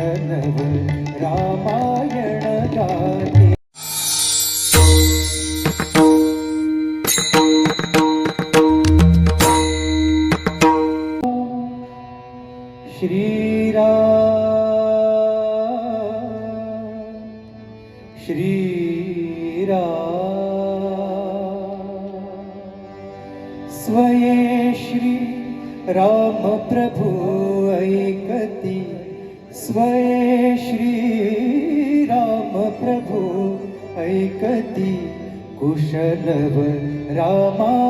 वैष्णव रामायण गाते श्रीराम श्रीराम स्वये श्री राम प्रभु ऐक स्वय श्रीरामप्रभो ऐकति कुशलव रामा।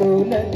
oh ulat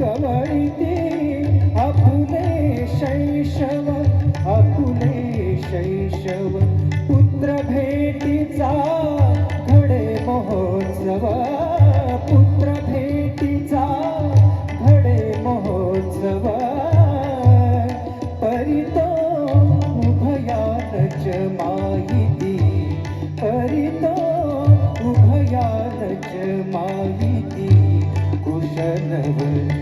कवळिते आपुले शैशव आपुले शैशव. पुत्र भेटीचा घडे महोत्सव. पुत्र भेटीचा घडे महोत्सव. परितो उभयानच माहिती. परितो उभयानच माहिती. कुशनवर